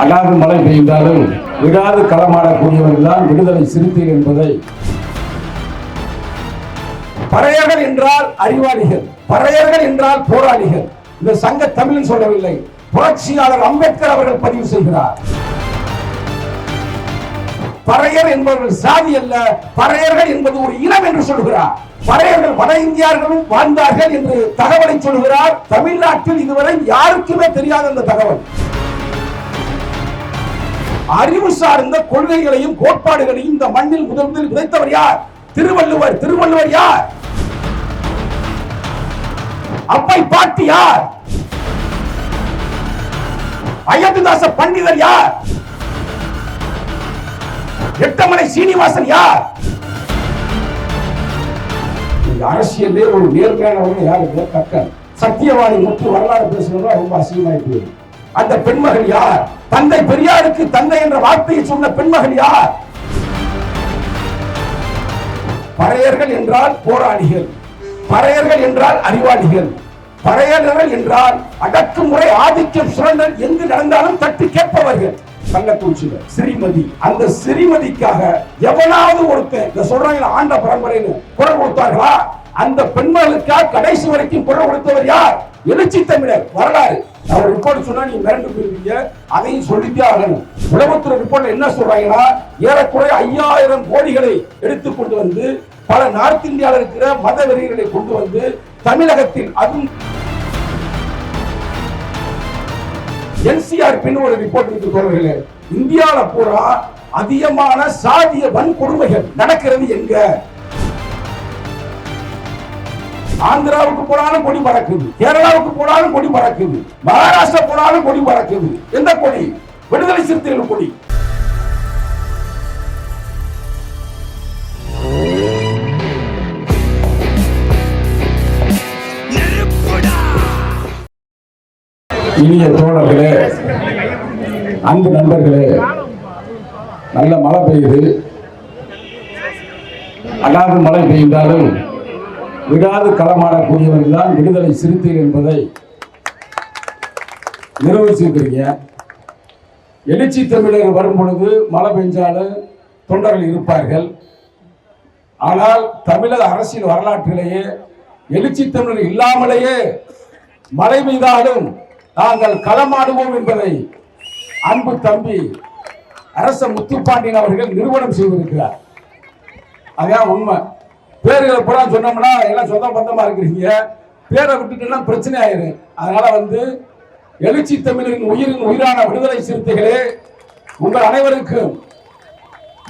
அல்லாது மழை பெய்தாலும் விடாது களமாடக்கூடியவர்கள் தான் விடுதலை சிறுத்தைகள் என்பதை. பறையர்கள் என்றால் அறிவாளிகள் பறையர்கள் என்றால் போராளிகள். இந்த சங்க தமிழ் சொல்லவில்லை. புரட்சியாளர் அம்பேத்கர் அவர்கள் பதிவு செய்கிறார். பறையர் என்பவர்கள் சாதி அல்ல பறையர்கள் என்பது ஒரு இனம் என்று சொல்கிறார் பறையர்கள் வட இந்தியர்களும் வாழ்ந்தார்கள் என்று தகவலை சொல்கிறார் தமிழ்நாட்டில் இதுவரை யாருக்குமே தெரியாத அந்த தகவல். அறிவு சார்ந்த கொள்கைகளையும் கோட்பாடுகளையும் இந்த மண்ணில் முதல் முதலில் விதைத்தவர் யார்? திருவள்ளுவர். திருவள்ளுவர் யார்? அப்பை பாட்டி யார்? அயோத்திதாச பண்டிதர் யார்? எட்டமலை சீனிவாசன் யார்? அரசியலே ஒரு நேர்மையானவங்க யாரு கக்கன் சத்தியவாணி முற்று வரலாறு பேசுறதா ரொம்ப அசிங்கமாயிட்டு அந்த பெண்மகள் யார்? தந்தை பெரியாருக்கு தந்தை என்ற வார்த்தையை சொன்ன பெண்மகள் யார்? பறையர்கள் என்றால் போராளிகள் பறையர்கள் என்றால் அறிவாளிகள் பறையர்கள் என்றால் அடக்குமுறை ஆதிக்கம் சுரண்டல் எங்கு நடந்தாலும் தட்டி கேட்பவர்கள். சங்கத்தூச்சில ஸ்ரீமதி அந்த ஸ்ரீமதிக்காக எவனாவது ஒருத்தன் இந்த சொல்றாங்க ஆண்ட பரம்பரைன்னு குரல் கொடுத்தார்களா? அந்த பெண்மகளுக்காக கடைசி வரைக்கும் குரல் கொடுத்தவர் யார்? எழுச்சி தமிழர் வரலாறு. அவர் ரிப்போர்ட் சொன்னா நீங்க மிரண்டு போயிருவீங்க அதையும் சொல்லித்தே ஆகணும். உளவுத்துறை ரிப்போர்ட் என்ன சொல்றாங்கன்னா ஏறக்குறைய ஐயாயிரம் கோடிகளை எடுத்து கொண்டு வந்து பல நார்த் இந்தியாவில் இருக்கிற மத வெறிகளை கொண்டு வந்து தமிழகத்தில் அதுவும் என்சிஆர் பின் ஒரு ரிப்போர்ட் இருக்கு தோழர்களே. இந்தியாவில் பூரா அதிகமான சாதிய வன்கொடுமைகள் நடக்கிறது எங்க? ஆந்திராவுக்கு போனாலும் கொடி பறக்குது. கேரளாவுக்கு போனாலும் கொடி பறக்குது. மகாராஷ்டிரா போனாலும் கொடி பறக்குது. எந்த கொடி? விடுதலை சிறுத்தைகள் கொடி. இனிய தோழர்களே அன்பு நண்பர்களே நல்ல மழை பெய்யுது. அல்லாத மழை பெய்தாலும் விடாது களமாடக்கூடியவர்கள் தான் விடுதலை சிறுத்தைகள் என்பதை நிரூபிச்சிருக்கிறீங்க. எழுச்சி தமிழர் வரும் பொழுது மழை பெஞ்சாலும் தொண்டர்கள் இருப்பார்கள். ஆனால் தமிழக அரசியல் வரலாற்றிலேயே எழுச்சி தமிழர் இல்லாமலேயே மழை பெய்தாலும் நாங்கள் களமாடுவோம் என்பதை அன்பு தம்பி அரச முத்துப்பாண்டியன் அவர்கள் நிறுவனம் செய்திருக்கிறார். அதான் உண்மை. பேர்களை பூரா சொன்னோம்னா எல்லாம் சொந்த பந்தமாக இருக்கிறீங்க. பேரை விட்டுட்டுலாம் பிரச்சனை ஆயிரும் அதனால் வந்து எழுச்சி தமிழரின் உயிரின் உயிரான விடுதலை சிறுத்தைகளே உங்கள் அனைவருக்கும்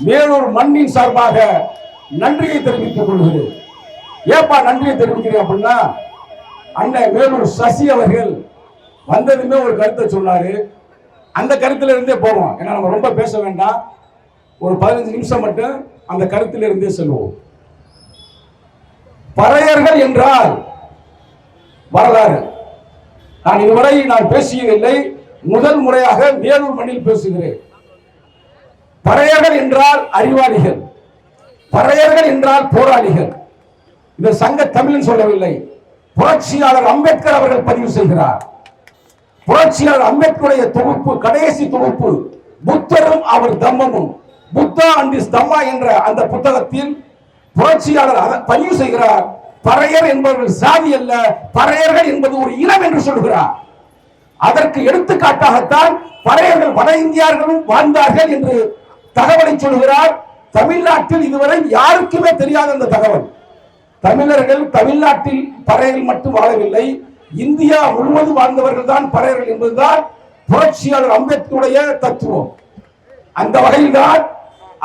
மேலூர் மண்ணின் சார்பாக நன்றியை தெரிவித்துக் கொள்கிறேன். ஏப்பா நன்றியை தெரிவிக்கிறேன் அப்படின்னா அண்ணன் மேலூர் சசி அவர்கள் வந்ததுமே ஒரு கருத்தை சொன்னாரு. அந்த கருத்துல இருந்தே போவோம். ஏன்னா நம்ம ரொம்ப பேச வேண்டாம். ஒரு பதினஞ்சு நிமிஷம் மட்டும் அந்த கருத்துல இருந்தே செல்வோம். பறையர்கள் என்றால் வரலாறு. நான் இதுவரை நான் பேசியதில்லை. முதல் முறையாக வேலூர் மண்ணில் பேசுகிறேன். பறையர்கள் என்றால் அறிவாளிகள். பறையர்கள் என்றால் போராளிகள். இந்த சங்க தமிழ் சொல்லவில்லை. புரட்சியாளர் அம்பேத்கர் அவர்கள் பதிவு செய்கிறார். புரட்சியாளர் அம்பேத்கருடைய தொகுப்பு கடைசி தொகுப்பு புத்தரும் அவர் தம்மமும் புத்தா அண்ட் இஸ் தம்மா என்ற அந்த புத்தகத்தில் புரட்சியாளர் அதை பதிவு செய்கிறார். பறையர் என்பவர்கள் சாதி அல்ல பறையர்கள் என்பது ஒரு இனம் என்று சொல்கிறார் அதற்கு எடுத்துக்காட்டாகத்தான் பறையர்கள் வட இந்தியர்களும் வாழ்ந்தார்கள் என்று தகவலை சொல்கிறார் தமிழ்நாட்டில் இதுவரை யாருக்குமே தெரியாத அந்த தகவல். தமிழர்கள் தமிழ்நாட்டில் பறையர்கள் மட்டும் வாழவில்லை. இந்தியா முழுவதும் வாழ்ந்தவர்கள் தான் பறையர்கள் என்பதுதான் புரட்சியாளர் அம்பேத்கருடைய தத்துவம். அந்த வகையில் தான்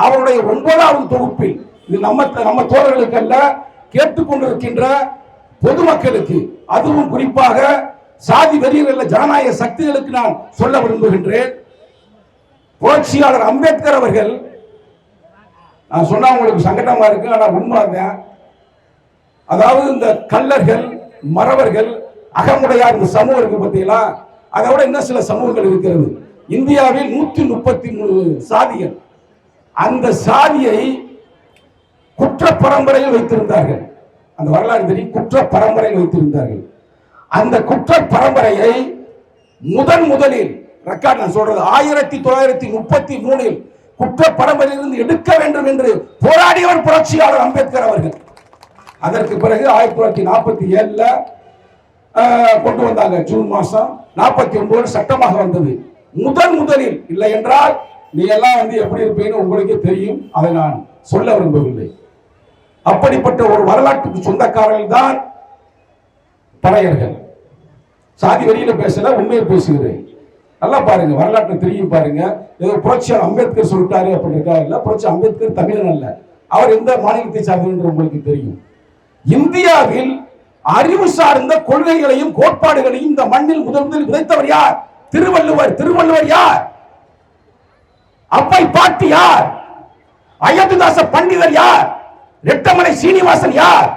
அவருடைய ஒன்பதாவது தொகுப்பில் இது நம்ம நம்ம தோழர்களுக்கு அல்ல கேட்டுக்கொண்டிருக்கின்ற பொதுமக்களுக்கு அதுவும் குறிப்பாக சாதி வெறியில் ஜனநாயக சக்திகளுக்கு நான் சொல்ல விரும்புகின்றேன். புரட்சியாளர் அம்பேத்கர் அவர்கள் நான் சொன்னா உங்களுக்கு சங்கடமா இருக்கு ஆனா உண்மை அதாவது இந்த கல்லர்கள் மறவர்கள் அகமுடையார் இந்த சமூகம் இருக்கு பார்த்தீங்களா? அதை விட இன்னும் சில சமூகங்கள் இருக்கிறது. இந்தியாவில் நூத்தி முப்பத்தி மூணு சாதிகள். அந்த சாதியை குற்ற பரம்பரையில் வைத்திருந்தார்கள். அந்த வரலாறு தெரியும். குற்ற பரம்பரையில் வைத்திருந்தார்கள். அந்த குற்ற பரம்பரையை முதன் முதலில் ரெக்கார்ட் நான் சொல்றது ஆயிரத்தி தொள்ளாயிரத்தி முப்பத்தி மூணில் குற்ற பரம்பரையிலிருந்து எடுக்க வேண்டும் என்று போராடியவர் புரட்சியாளர் அம்பேத்கர் அவர்கள். அதற்கு பிறகு ஆயிரத்தி தொள்ளாயிரத்தி நாற்பத்தி ஏழுல கொண்டு வந்தாங்க ஜூன் மாசம். நாற்பத்தி ஒன்பது சட்டமாக வந்தது. முதன் முதலில் இல்லை என்றால் நீ எல்லாம் வந்து எப்படி இருப்பேன்னு உங்களுக்கே தெரியும். அதை நான் சொல்ல விரும்பவில்லை. அப்படிப்பட்ட ஒரு வரலாற்றுக்கு சொந்தக்காரர்கள் தான் பறையர்கள். சாதி வரியில பேசல உண்மையை பேசுகிறேன் நல்லா பாருங்க வரலாற்றை தெரியும் பாருங்க. ஏதோ புரட்சியாளர் அம்பேத்கர் சொல்லிட்டாரு அப்படின்னு இல்ல புரட்சி அம்பேத்கர் தமிழன் அல்ல. அவர் எந்த மாநிலத்தை சார்ந்தவர் என்று உங்களுக்கு தெரியும். இந்தியாவில் அறிவு சார்ந்த கொள்கைகளையும் கோட்பாடுகளையும் இந்த மண்ணில் முதல் விதைத்தவர் யார்? திருவள்ளுவர். திருவள்ளுவர் யார்? அப்பை பாட்டி யார்? அயோத்திதாச பண்டிதர் யார்? நெட்டமலை சீனிவாசன் யார்?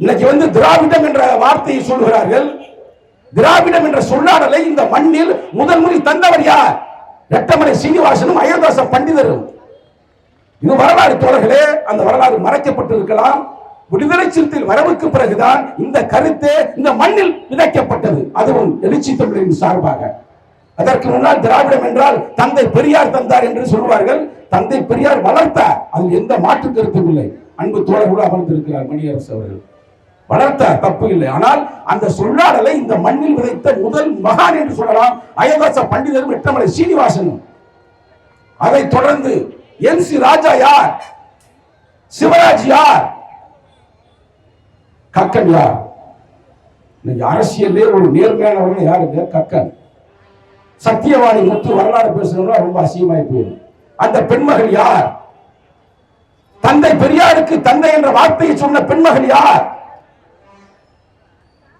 இன்னைக்கு வந்து திராவிடம் என்ற வார்த்தையை சொல்கிறார்கள். திராவிடம் என்ற சொல்லாடலை இந்த மண்ணில் முதல் முறை தந்தவர் யார்? நெட்டமலை சீனிவாசனும் அயோத்தாச பண்டிதரும். இது வரலாறு தோழர்களே அந்த வரலாறு மறைக்கப்பட்டிருக்கலாம். விடுதலை சிறுத்தையில் வரவுக்கு பிறகுதான் இந்த கருத்து இந்த மண்ணில் விதைக்கப்பட்டது. அதுவும் எழுச்சி தமிழரின் சார்பாக. அதற்கு முன்னால் திராவிடம் என்றால் தந்தை பெரியார் தந்தார் என்று சொல்வார்கள். தந்தை பெரியார் வளர்த்தார் அதில் எந்த மாற்று கருத்தும் இல்லை. அன்பு தோழர் கூட அமர்ந்திருக்கிறார் மணியரசு அவர்கள். வளர்த்தார் தப்பு இல்லை. ஆனால் அந்த சொல்லாடலை இந்த மண்ணில் விதைத்த முதல் மகான் என்று சொல்லலாம் அயோதாச பண்டிதரும் எட்டமலை சீனிவாசனும். அதை தொடர்ந்து என் சி ராஜா யார்? சிவராஜ் யார்? கக்கன் யார்? இன்னைக்கு அரசியலே ஒரு நேர்மையானவர்கள் யாருங்க? கக்கன். சத்தியவாணி முத்து வரலாறு பேசுறவங்க ரொம்ப அசியமாய் போயிடும் அந்த பெண்மகள் யார்? தந்தை பெரியாருக்கு தந்தை என்ற வார்த்தையை சொன்ன பெண்மகள் யார்?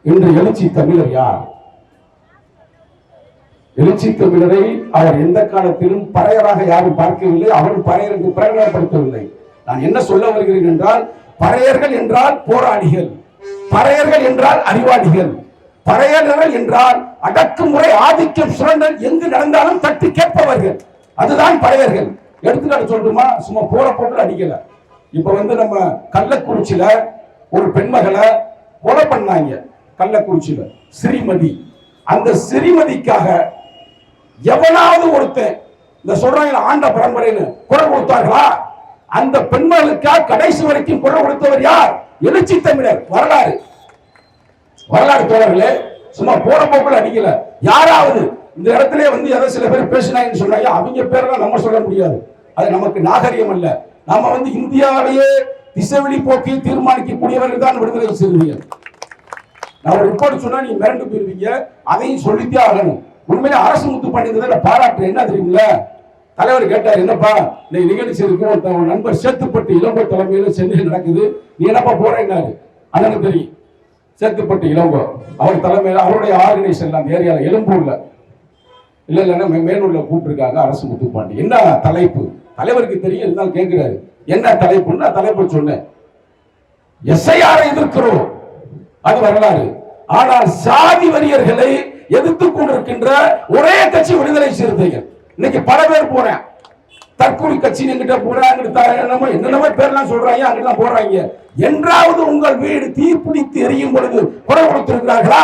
இன்று எழுச்சி தமிழர் யார்? எழுச்சி தமிழரை அவர் எந்த காலத்திலும் பறையராக யாரும் பார்க்கவில்லை அவரும் பறையருக்கு பிரகடனப்படுத்தவில்லை. நான் என்ன சொல்ல வருகிறேன் என்றால் பறையர்கள் என்றால் போராளிகள் பறையர்கள் என்றால் அறிவாளிகள் பறையர்கள் என்றால் அடக்குமுறை ஆதிக்கம் சுரண்டல் எங்கு நடந்தாலும் தட்டி கேட்பவர்கள். அதுதான் பறையர்கள் எடுத்துக்காட்டு சொல்லட்டுமா? சும்மா போற போட்டு அடிக்கல. இப்ப வந்து நம்ம கள்ளக்குறிச்சியில ஒரு பெண்மகளை கொலை பண்ணாங்க. கள்ளக்குறிச்சியில. ஸ்ரீமதி. அந்த ஸ்ரீமதிக்காக எவனாவது ஒருத்தன் இந்த சொல்றாங்க ஆண்ட பரம்பரைன்னு குரல் கொடுத்தார்களா? அந்த பெண்மகளுக்காக கடைசி வரைக்கும் குரல் கொடுத்தவர் யார்? எழுச்சி தமிழர். வரலாறு. வரலாறு தோழர்களே சும்மா போற போக்குல அடிக்கல. யாராவது இந்த இடத்துல வந்து ஏதோ சில பேர் பேசினாங்கன்னு சொன்னாங்க. அவங்க பேரெல்லாம் நம்ம சொல்ல முடியாது. அது நமக்கு நாகரிகம் அல்ல. நம்ம வந்து இந்தியாவிலேயே திசைவெளி போக்கை தீர்மானிக்கக்கூடியவர்கள் தான் விடுதலை சிறுவர்கள் நான் ஒரு ரிப்போர்ட் சொன்னா நீங்க மிரண்டு போயிருவீங்க. அதையும் சொல்லித்தே ஆகணும். உண்மையிலே அரசு முத்து பண்ணியிருந்ததை பாராட்டு என்ன தெரியுங்களா? தலைவர் கேட்டார் என்னப்பா நீ நிகழ்ச்சி இருக்கும் உன் நண்பர் சேத்துப்பட்டு இளங்கோ தலைமையில சென்னையில் நடக்குது. நீ என்னப்பா போறேன்னாரு? அண்ணனுக்கு தெரியும். சேத்துப்பட்டு இளங்கோ. அவர் தலைமையில் அவருடைய ஆர்கனைசேஷன் அந்த ஏரியால எழும்பூர்ல இல்ல இல்லைன்னா மேலூரில் கூப்பிட்டுருக்காங்க அரசு முத்துப்பாண்டி. என்ன தலைப்பு? தலைவருக்கு தெரியும் இருந்தாலும் கேட்குறாரு என்ன தலைப்புன்னு நான் தலைப்பு சொன்னேன். எஸ்ஐஆரை எதிர்க்கிறோம். அது வரலாறு. ஆனால் சாதி வரியர்களை எதிர்த்து கொண்டிருக்கின்ற ஒரே கட்சி விடுதலை சிறுத்தைகள். இன்னைக்கு பல பேர் போறேன். தற்கொலை கட்சி என்கிட்ட போறேன் என்னமோ என்னென்னமோ பேர்லாம் சொல்றாங்க அங்கெல்லாம் போறாங்க. என்றாவது உங்கள் வீடு தீப்பிடித்து எரியும் பொழுது குறை கொடுத்திருக்கிறார்களா?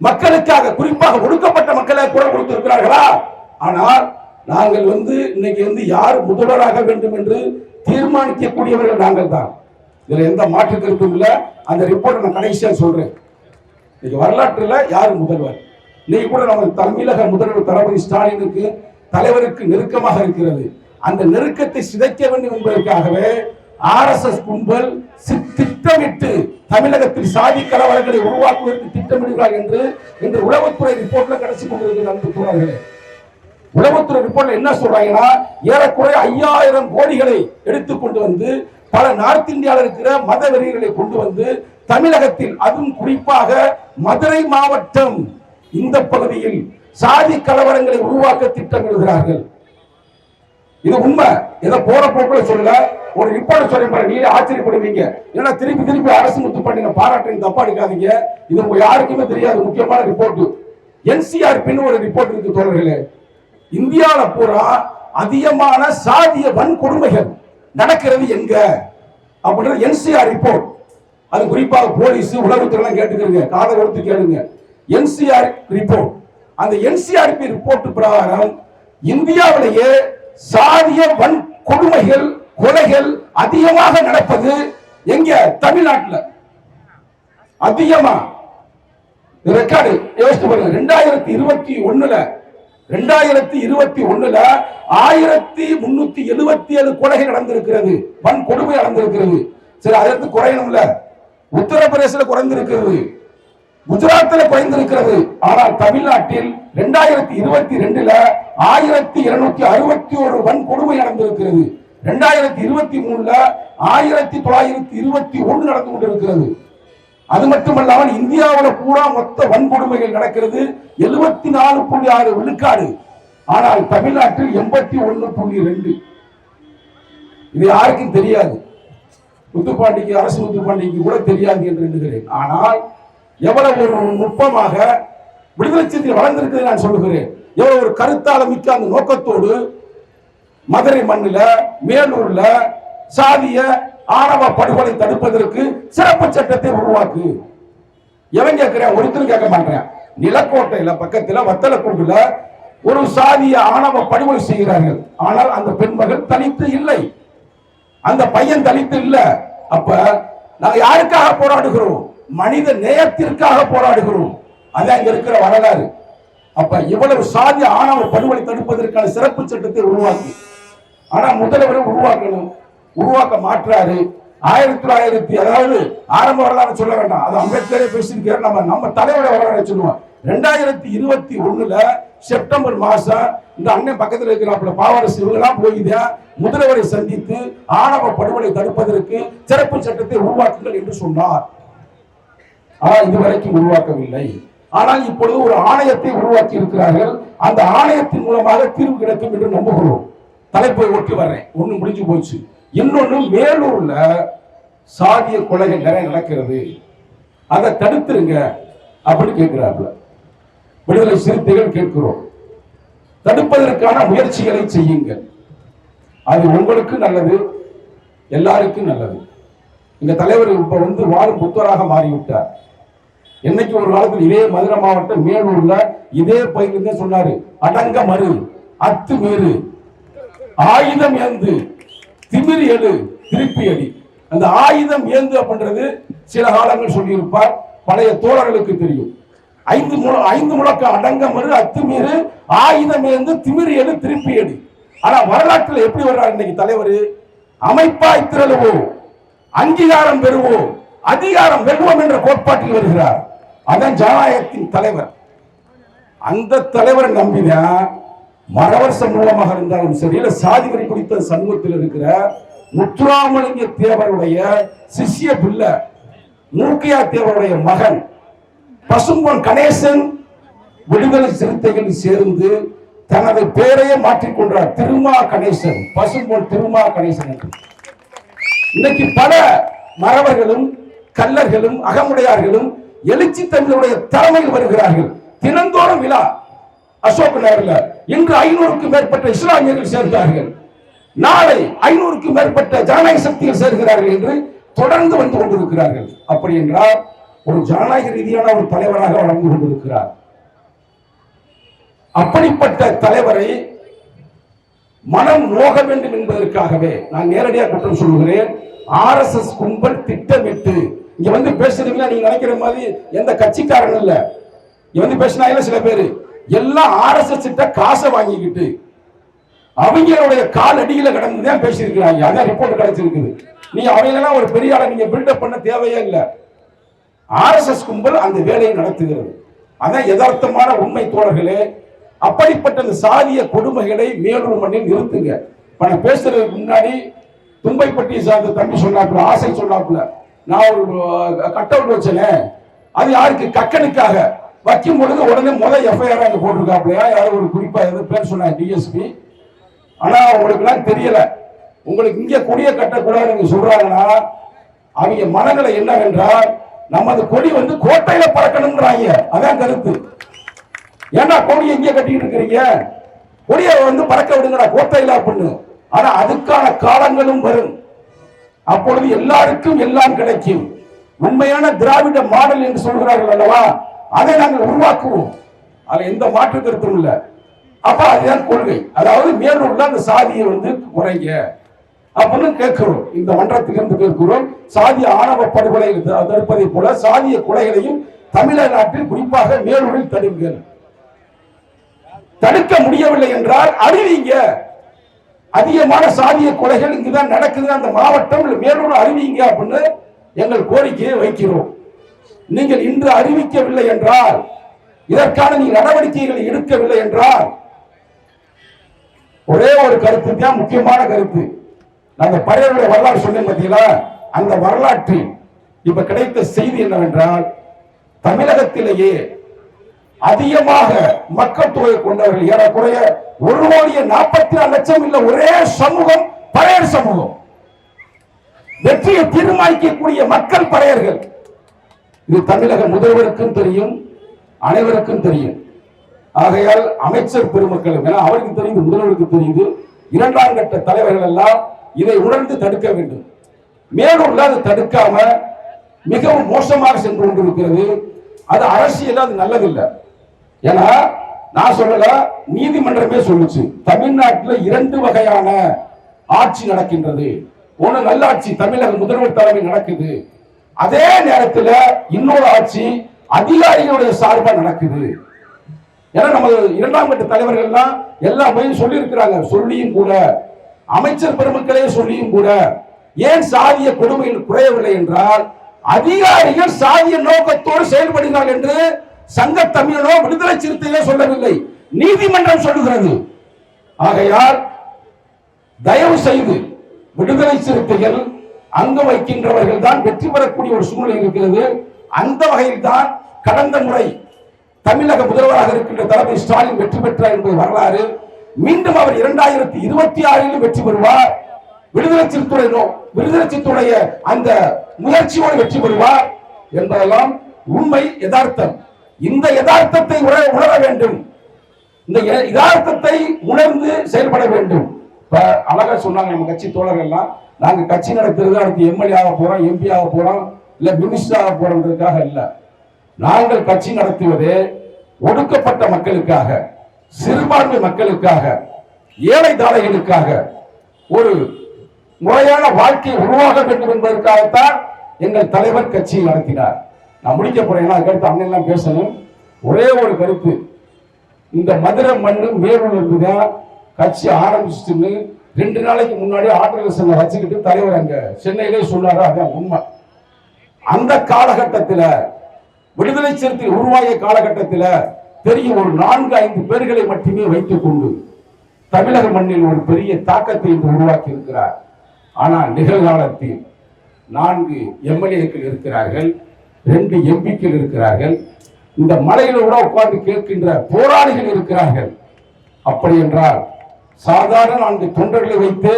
மக்களுக்காக குறிப்பாக ஒடுக்கப்பட்ட மக்களை குரல் கொடுத்திருக்கிறார்களா? ஆனால் நாங்கள் வந்து இன்னைக்கு வந்து யார் முதல்வராக வேண்டும் என்று தீர்மானிக்கக்கூடியவர்கள் நாங்கள் தான் இதுல எந்த மாற்று கருத்தும் இல்லை. அந்த ரிப்போர்ட் நான் கடைசியாக சொல்றேன். இன்னைக்கு வரலாற்றுல யார் முதல்வர்? இன்னைக்கு கூட நம்ம தமிழக முதல்வர் தளபதி ஸ்டாலினுக்கு தலைவருக்கு நெருக்கமாக இருக்கிறது. அந்த நெருக்கத்தை சிதைக்க வேண்டும் என்பதற்காகவே ஆர்எஸ்எஸ் கும்பல் சி- திட்டமிட்டு தமிழகத்தில் சாதி கலவரங்களை உருவாக்குவதற்கு திட்டமிடுகிறார் என்று இன்று உளவுத்துறை ரிப்போர்ட்ல கடைசி கொண்டிருக்கிறது அன்பு தோழர்களே உளவுத்துறை ரிப்போர்ட்ல என்ன சொல்றாங்கன்னா ஏறக்குறைய ஐயாயிரம் கோடிகளை எடுத்து கொண்டு வந்து பல நார்த் இந்தியாவில் இருக்கிற மத வெறிகளை கொண்டு வந்து தமிழகத்தில் அதுவும் குறிப்பாக மதுரை மாவட்டம் இந்த பகுதியில் சாதி கலவரங்களை உருவாக்க திட்டமிடுகிறார்கள். இது உண்மை. ஏதோ போற போக்குல சொல்லல. ஒரு ரிப்போர்ட் சொல்லி பாருங்க நீங்க ஆச்சரியப்படுவீங்க. ஏன்னா திருப்பி திருப்பி அரசு முத்து பண்ணின பாராட்டுங்க தப்பா எடுக்காதீங்க இது உங்க யாருக்குமே தெரியாது. முக்கியமான ரிப்போர்ட் என்சிஆர்பின்னு ஒரு ரிப்போர்ட் இருக்கு தோழர்களே. இந்தியாவில பூரா அதிகமான சாதிய வன்கொடுமைகள் நடக்கிறது எங்க? அப்படின்றது என்சிஆர் ரிப்போர்ட் அது குறிப்பாக போலீஸ் உளவுத்துறை கேட்டுக்கிறீங்க. காதை கொடுத்து கேளுங்க. என்சிஆர் ரிப்போர்ட் அந்த என்சிஆர்பி ரிப்போர்ட் பிரகாரம் இந்தியாவிலேயே சாதிய வன் கொடுமைகள் கொலைகள் அதிகமாக நடப்பது எங்க தமிழ்நாட்டில். அதிகமா. ரெக்கார்டு யோசிச்சு பாருங்க. ரெண்டாயிரத்தி இருபத்தி ஒண்ணுல ரெண்டாயிரத்தி இருபத்தி ஒண்ணுல ஆயிரத்தி முன்னூத்தி எழுபத்தி ஏழு கொலைகள் நடந்திருக்கிறது. வன் கொடுமை நடந்திருக்கிறது. சரி அதற்கு குறையணும்ல. உத்தரப்பிரதேசல குறைந்திருக்கிறது. குஜராத்தில் குறைந்திருக்கிறது. ஆனால் தமிழ்நாட்டில் ரெண்டாயிரத்தி இருபத்தி ரெண்டுல ஆயிரத்தி இருநூத்தி அறுபத்தி ஒரு வன்கொடுமை நடந்திருக்கிறது. ரெண்டாயிரத்தி இருபத்தி மூணுல ஆயிரத்தி தொள்ளாயிரத்தி இருபத்தி ஒன்று நடந்து கொண்டிருக்கிறது. அது மட்டுமல்லாமல் இந்தியாவில் பூரா மொத்த வன்கொடுமைகள் நடக்கிறது. எழுபத்தி நாலு புள்ளி ஆறு விழுக்காடு. ஆனால் தமிழ்நாட்டில் எண்பத்தி ஒன்று புள்ளி ரெண்டு. இது யாருக்கும் தெரியாது. முத்துப்பாண்டிக்கு அரசு முத்துப்பாண்டிக்கு கூட தெரியாது என்று எண்ணுகிறேன். ஆனால் எவ்வளவு ஒரு நுட்பமாக விடுதலை சிந்தை வளர்ந்திருக்கிறது நான் சொல்லுகிறேன். எவ்வளவு ஒரு கருத்தால மிக்க அந்த நோக்கத்தோடு மதுரை மண்ணில் மேலூர்ல சாதிய ஆணவ படுகொலை தடுப்பதற்கு சிறப்பு சட்டத்தை உருவாக்கு. எவன் கேட்கிறேன் ஒருத்தரும் கேட்க மாட்டேன் நிலக்கோட்டையில பக்கத்தில் வத்தலக்குண்டுல ஒரு சாதிய ஆணவ படுகொலை செய்கிறார்கள். ஆனால் அந்த பெண்மகள் தனித்து இல்லை. அந்த பையன் தனித்து இல்லை. அப்ப நாங்க யாருக்காக போராடுகிறோம்? மனித நேயத்திற்காக போராடுகிறோம். அதான் இருக்கிற வரலாறு. அப்ப இவ்வளவு சாதி ஆணவ படுகொலை தடுப்பதற்கான சிறப்பு சட்டத்தை உருவாக்கி. ஆனா முதல்வரை உருவாக்கணும். உருவாக்க மாற்றாரு. ஆயிரத்தி தொள்ளாயிரத்தி அதாவது ஆரம்ப வரலாறு சொல்ல வேண்டாம். அது அம்பேத்கரே பேசியிருக்காரு. நம்ம நம்ம தலைவர வரலாறு சொல்லுவோம் ரெண்டாயிரத்தி இருபத்தி ஒண்ணுல செப்டம்பர் மாசம் இந்த அண்ணன் பக்கத்துல இருக்கிறாப்புல பாவரசு இவங்கெல்லாம் போய்தான் முதல்வரை சந்தித்து ஆணவ படுகொலை தடுப்பதற்கு சிறப்பு சட்டத்தை உருவாக்குங்கள் என்று சொன்னார். ஆனால் இதுவரைக்கும் உருவாக்கவில்லை. ஆனால் இப்பொழுது ஒரு ஆணையத்தை உருவாக்கி இருக்கிறார்கள் அந்த ஆணையத்தின் மூலமாக தீர்வு கிடைக்கும் என்று நம்புகிறோம். தலைப்பை ஒட்டி வர்றேன். ஒண்ணு முடிஞ்சு போச்சு. இன்னொன்னு மேலூர்ல சாதிய கொலைகள் நிறைய நடக்கிறது. அதை தடுத்துருங்க அப்படின்னு கேட்கிறாப்புல. விடுதலை சிறுத்தைகள் கேட்கிறோம். தடுப்பதற்கான முயற்சிகளை செய்யுங்கள். அது உங்களுக்கு நல்லது எல்லாருக்கும் நல்லது. இந்த தலைவர் இப்ப வந்து வாழும் புத்தராக மாறிவிட்டார். என்னைக்கு ஒரு காலத்தில் இதே மதுரை மாவட்டம் மேலூர்ல இதே பயிர்ல சொன்னாரு. அடங்க மறு அத்து மீறு ஆயுதம் ஏந்து திமிரி எழு திருப்பி அடி. அந்த ஆயுதம் ஏந்து அப்படின்றது சில காலங்கள் சொல்லியிருப்பார். பழைய தோழர்களுக்கு தெரியும். ஐந்து முழ ஐந்து முழக்க அடங்க மறு அத்துமீறு ஆயுதம் ஏந்து திமிரி எழு திருப்பி அடி. ஆனா வரலாற்றில் எப்படி வர்றார் இன்னைக்கு தலைவர்? அமைப்பாய் திரளுவோம் அங்கீகாரம் பெறுவோம் அதிகாரம் வெல்வோம் என்ற கோட்பாட்டில் வருகிறார். அதான் ஜனநாயகத்தின் தலைவர். அந்த தலைவரை நம்பினா மரவர் சமூகமாக இருந்தாலும் சரி இல்ல சாதி வரி சமூகத்தில் இருக்கிற முத்துராமலிங்க தேவருடைய சிஷ்ய பிள்ளை மூக்கையா தேவருடைய மகன் பசும்பொன் கணேசன் விடுதலை சிறுத்தைகள் சேர்ந்து தனது பெயரையே மாற்றிக்கொண்டார் திருமா கணேசன் பசும்பொன் திருமா கணேசன் என்று. இன்னைக்கு பல மறவர்களும் கல்லர்களும் அகமுடையார்களும் எழுச்சி தங்களுடைய தலைமையில் வருகிறார்கள். தினந்தோறும் விழா. அசோக் நகர்ல இன்று ஐநூறுக்கும் மேற்பட்ட இஸ்லாமியர்கள் சேர்ந்தார்கள். நாளை ஐநூறுக்கும் மேற்பட்ட ஜனநாயக சக்திகள் சேர்கிறார்கள் என்று தொடர்ந்து வந்து கொண்டிருக்கிறார்கள். அப்படி என்றால் ஒரு ஜனநாயக ரீதியான ஒரு தலைவராக வளர்ந்து கொண்டிருக்கிறார். அப்படிப்பட்ட தலைவரை மனம் நோக வேண்டும் என்பதற்காகவே நான் நேரடியாக குற்றம் சொல்லுகிறேன். ஆர் எஸ் எஸ் கும்பல் திட்டமிட்டு இங்க வந்து பேசுறீங்களா? நீங்க நினைக்கிற மாதிரி எந்த கட்சிக்காரன் இல்ல. இங்க வந்து பேசினாங்க சில பேரு. எல்லாம் ஆர்எஸ்எஸ் கிட்ட காசை வாங்கிக்கிட்டு அவங்களுடைய கால் அடியில கடந்து தான் பேசியிருக்கிறாங்க. அதான் ரிப்போர்ட் கிடைச்சிருக்குது. நீ அவங்களெல்லாம் ஒரு பெரிய ஆளை நீங்க பில்டப் பண்ண தேவையே இல்லை. ஆர்எஸ்எஸ் கும்பல் அந்த வேலையை நடத்துகிறது. அதான் யதார்த்தமான உண்மை தோழர்களே. அப்படிப்பட்ட அந்த சாதிய கொடுமைகளை மேலூர் மண்ணில் நிறுத்துங்க. இப்ப நான் பேசுறதுக்கு முன்னாடி தும்பைப்பட்டியை சார்ந்த தம்பி சொன்னாப்புல ஆசை சொன்னாப்புல. நான் ஒரு கட் அவுட் வச்சேனே. அது யாருக்கு? கக்கனுக்காக. வைக்கும் பொழுது உடனே முதல் எஃப்ஐஆர் அங்கே போட்டிருக்காப்லையா யாரோ ஒரு குறிப்பா ஏதோ பேர் சொன்னாங்க டிஎஸ்பி ஆனால் உங்களுக்கு தெரியல. உங்களுக்கு இங்கே கொடியை கட்டக்கூடாது நீங்க சொல்றாங்கன்னா அவங்க மனநிலை என்னவென்றால் நமது கொடி வந்து கோட்டையில பறக்கணும்ன்றாங்க. அதான் கருத்து. ஏன்னா கொடியை இங்கே கட்டிக்கிட்டு இருக்கிறீங்க? கொடியை வந்து பறக்க விடுங்கடா கோட்டையில அப்படின்னு. ஆனா அதுக்கான காலங்களும் வரும். அப்பொழுது எல்லாருக்கும் எல்லாம் கிடைக்கும். உண்மையான திராவிட மாடல் என்று சொல்கிறார்கள் அல்லவா? அதை நாங்கள் உருவாக்குவோம். அதுல எந்த மாற்று கருத்தும் இல்ல. அப்ப அதுதான் கொள்கை. அதாவது மேலூர்ல அந்த சாதியை வந்து குறைங்க. அப்படின்னு கேட்கிறோம். இந்த மன்றத்திலிருந்து கேட்கிறோம். சாதிய ஆணவ படுகொலை த- தடுப்பதை போல சாதிய கொலைகளையும் தமிழ்நாட்டில் குறிப்பாக மேலூரில் தடுங்கள். தடுக்க முடியவில்லை என்றால் அறிவிங்க அதிகமான சாதிய கொலைகள் இங்குதான் நடக்குது. அந்த மாவட்டம் இல்ல மேலூர் அறிவிங்க அப்படின்னு எங்கள் கோரிக்கையை வைக்கிறோம். நீங்கள் இன்று அறிவிக்கவில்லை என்றால் இதற்கான நீ நடவடிக்கைகளை எடுக்கவில்லை என்றால் ஒரே ஒரு கருத்து தான் முக்கியமான கருத்து. நாங்க பழையவருடைய வரலாறு சொன்னேன் பார்த்தீங்களா? அந்த வரலாற்றில் இப்ப கிடைத்த செய்தி என்னவென்றால் தமிழகத்திலேயே அதிகமாக மக்கள் தொகை கொண்டவர்கள். ஏறக்குறைய ஒரு கோடியே நாற்பத்தி நாலு லட்சம் இல்ல ஒரே சமூகம் பழையர் சமூகம். வெற்றியை தீர்மானிக்கக்கூடிய மக்கள் பழையர்கள். இது தமிழக முதல்வருக்கும் தெரியும் அனைவருக்கும் தெரியும். ஆகையால் அமைச்சர் பெருமக்களும் என அவருக்கு தெரியுது முதல்வருக்கு தெரியுது. இரண்டாம் கட்ட தலைவர்கள் எல்லாம் இதை உணர்ந்து தடுக்க வேண்டும். மேலும் அது தடுக்காம மிகவும் மோசமாக சென்று கொண்டிருக்கிறது. அது அரசியல் அது நல்லதில்லை. ஏன்னா நான் சொல்லல நீதிமன்றமே சொல்லுச்சு. தமிழ்நாட்டில் இரண்டு வகையான ஆட்சி நடக்கின்றது. ஒண்ணு நல்லாட்சி தமிழக முதல்வர் தலைமை நடக்குது. அதே நேரத்தில் இன்னொரு ஆட்சி அதிகாரிகளுடைய சார்பாக நடக்குது. ஏன்னா நம்ம இரண்டாம் கட்ட தலைவர்கள்லாம் எல்லா போய் சொல்லி இருக்கிறாங்க சொல்லியும் கூட அமைச்சர் பெருமக்களே சொல்லியும் கூட ஏன் சாதிய கொடுமையில் குறையவில்லை என்றால் அதிகாரிகள் சாதிய நோக்கத்தோடு செயல்படுகிறார்கள் என்று சங்க தமிழனோ விடுதலை சிறுத்தைகளோ சொல்லவில்லை. நீதிமன்றம் சொல்லுகிறது. ஆகையால் தயவு செய்து விடுதலை சிறுத்தைகள் அங்கு வைக்கின்றவர்கள் தான் வெற்றி பெறக்கூடிய ஒரு சூழ்நிலை இருக்கிறது. அந்த வகையில் தான் கடந்த முறை தமிழக முதல்வராக இருக்கின்ற தளபதி ஸ்டாலின் வெற்றி பெற்றார் என்பது வரலாறு. மீண்டும் அவர் இரண்டாயிரத்தி இருபத்தி ஆறிலும் வெற்றி பெறுவார். விடுதலை சிறுத்துறை விடுதலை சிறுத்துடைய அந்த முயற்சியோடு வெற்றி பெறுவார் என்பதெல்லாம் உண்மை யதார்த்தம். இந்த யதார்த்தத்தை உணர உணர வேண்டும். இந்த யதார்த்தத்தை உணர்ந்து செயல்பட வேண்டும். இப்ப அழகா சொன்னாங்க நம்ம கட்சி தோழர்கள் எல்லாம் நாங்க கட்சி நடத்துறது அடுத்து எம்எல்ஏ ஆக போறோம் எம்பி ஆக போறோம் இல்ல மினிஸ்டர் ஆக போறோம்ன்றதுக்காக இல்ல. நாங்கள் கட்சி நடத்துவது ஒடுக்கப்பட்ட மக்களுக்காக சிறுபான்மை மக்களுக்காக ஏழை தாழைகளுக்காக ஒரு முறையான வாழ்க்கை உருவாக வேண்டும் என்பதற்காகத்தான் எங்கள் தலைவர் கட்சியை நடத்தினார். நான் முடிக்க போறேன். ஏன்னா அதுக்கடுத்து அண்ணன் பேசணும். ஒரே ஒரு கருத்து. இந்த மதுரை மண்ணு மேலூர் தான் கட்சி ஆரம்பிச்சுன்னு ரெண்டு நாளைக்கு முன்னாடி ஆட்டோலேஷன்ல வச்சுக்கிட்டு தலைவர் அங்க சென்னையிலே சொன்னாரு? அதான் உண்மை. அந்த காலகட்டத்தில் விடுதலை சிறுத்தை உருவாகிய காலகட்டத்தில் தெரியும் ஒரு நான்கு ஐந்து பேர்களை மட்டுமே வைத்துக் கொண்டு தமிழக மண்ணில் ஒரு பெரிய தாக்கத்தை இன்று உருவாக்கி இருக்கிறார் ஆனால் நிகழ்காலத்தில் நான்கு எம்எல்ஏக்கள் இருக்கிறார்கள். ரெண்டு எம்பிக்கள் இருக்கிறார்கள். இந்த மலையில் கூட உட்கார்ந்து கேட்கின்ற போராளிகள் இருக்கிறார்கள். அப்படி என்றால் சாதாரண நான்கு தொண்டர்களை வைத்து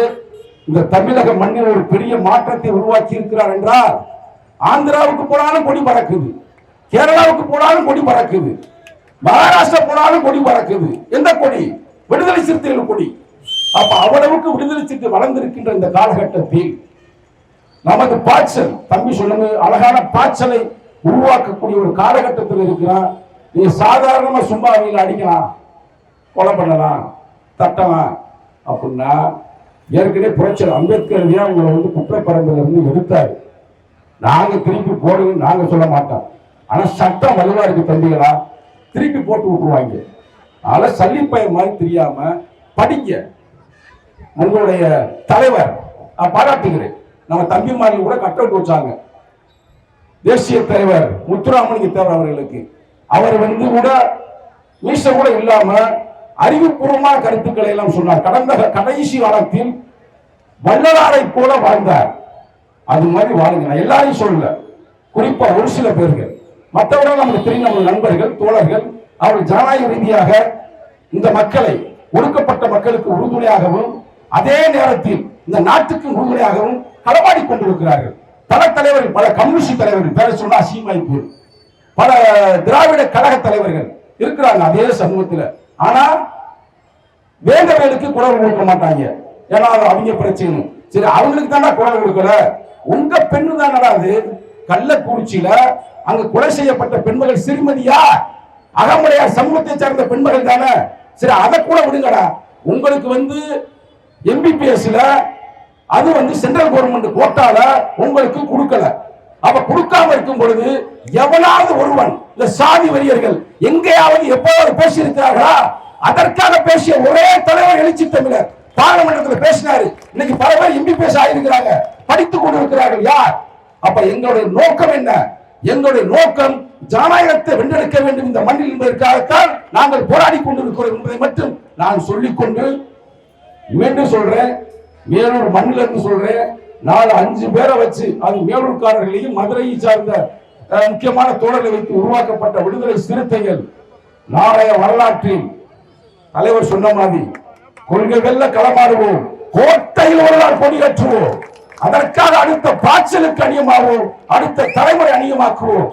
இந்த தமிழக மண்ணில் ஒரு பெரிய மாற்றத்தை உருவாக்கி இருக்கிறார் என்றால் ஆந்திராவுக்கு போனாலும் கொடி பறக்குது கேரளாவுக்கு போனாலும் கொடி பறக்குது மகாராஷ்டிரா போனாலும் கொடி பறக்குது. எந்த கொடி? விடுதலை சிறுத்தைகள் கொடி. அப்ப அவ்வளவுக்கு விடுதலை சிறுத்தை வளர்ந்திருக்கின்ற இந்த காலகட்டத்தில் நமது பாய்ச்சல். தம்பி சொல்லுங்க அழகான பாய்ச்சலை உருவாக்கக்கூடிய ஒரு காலகட்டத்தில் இருக்கிறான். நீ சாதாரணமா சும்மா அவங்கள அடிக்கலாம். கொலை பண்ணலாம். தட்டலாம். அப்படின்னா ஏற்கனவே புரட்சியர் அம்பேத்கர் தான் உங்களை வந்து குற்றப்பரம்பில் இருந்து எடுத்தாரு. நாங்க திருப்பி போடுங்க நாங்க சொல்ல மாட்டோம். ஆனா சட்டம் வலுவா இருக்கு தம்பிகளா. திருப்பி போட்டு விட்டுருவாங்க. அதனால சல்லிப்பய மாதிரி தெரியாம படிங்க. உங்களுடைய தலைவர் நான் பாராட்டுகிறேன். நம்ம தம்பிமார்கள் கூட கட் அவுட் வச்சாங்க. தேசிய தலைவர் முத்துராமலிங்க தேவர் அவர்களுக்கு. அவர் வந்து கூட மீச கூட இல்லாம அறிவுபூர்வமான கருத்துக்களை எல்லாம் சொன்னார். கடந்த கடைசி காலத்தில் வள்ளலாரை போல வாழ்ந்தார். அது மாதிரி வாழுங்க. நான் எல்லாரையும் சொல்லல. குறிப்பா ஒரு சில பேர்கள். மற்றவர்கள் நமக்கு தெரியும் நம்ம நண்பர்கள் தோழர்கள் அவர்கள் ஜனநாயக ரீதியாக இந்த மக்களை ஒடுக்கப்பட்ட மக்களுக்கு உறுதுணையாகவும் அதே நேரத்தில் இந்த நாட்டுக்கு முழுமையாகவும் களமாடி கொண்டிருக்கிறார்கள். பல தலைவர்கள் பல கம்யூனிஸ்ட் தலைவர்கள் பேர சொன்னா அசிங்கமாய் பல திராவிட கழக தலைவர்கள் இருக்கிறாங்க அதே சமூகத்தில். ஆனா வேந்தவேலுக்கு குரல் கொடுக்க மாட்டாங்க. ஏன்னா அது அவங்க பிரச்சனை. சரி அவங்களுக்கு தானே குரல் கொடுக்கல. உங்க பெண்ணு தானடா அது? கள்ளக்குறிச்சியில அங்க கொலை செய்யப்பட்ட பெண்மகள் சிறுமதியா? அகமுடையார் சமூகத்தை சார்ந்த பெண்மகள் தானே? சரி அதை கூட விடுங்கடா. உங்களுக்கு வந்து எம்பிபிஎஸ்ல அது வந்து சென்ட்ரல் கவர்மெண்ட் கோட்டால உங்களுக்கு கொடுக்கல. அப்ப கொடுக்காம இருக்கும் பொழுது எவனாவது ஒருவன் இந்த சாதி வரியர்கள் எங்கேயாவது எப்போது பேசியிருக்கிறார்களா? அதற்காக பேசிய ஒரே தலைவர் எழுச்சி தமிழர் பாராளுமன்றத்தில் பேசினாரு. இன்னைக்கு பல பேர் எம்பிபிஎஸ் ஆயிருக்கிறாங்க படித்துக் கொண்டிருக்கிறார்கள் யார்? அப்ப எங்களுடைய நோக்கம் என்ன? எங்களுடைய நோக்கம் ஜனநாயகத்தை வென்றெடுக்க வேண்டும் இந்த மண்ணில் என்பதற்காகத்தான் நாங்கள் போராடி கொண்டிருக்கிறோம் என்பதை மட்டும் நான் சொல்லிக்கொண்டு மீண்டும் சொல்றேன் வேலூர் மண்ணில் இருந்து சொல்றேன் நாலு அஞ்சு பேரை வச்சு அது வேலூர்காரர்களையும் மதுரையை சார்ந்த முக்கியமான தோழர்களை வைத்து உருவாக்கப்பட்ட விடுதலை சிறுத்தைகள். நாளைய வரலாற்றில் தலைவர் சொன்ன மாதிரி கொள்கைகள்ல களமாடுவோம் கோட்டையில் ஒரு நாள் கொடியேற்றுவோம் அதற்காக அடுத்த பாய்ச்சலுக்கு அணியமாவோம் அடுத்த தலைமுறை அணியமாக்குவோம்.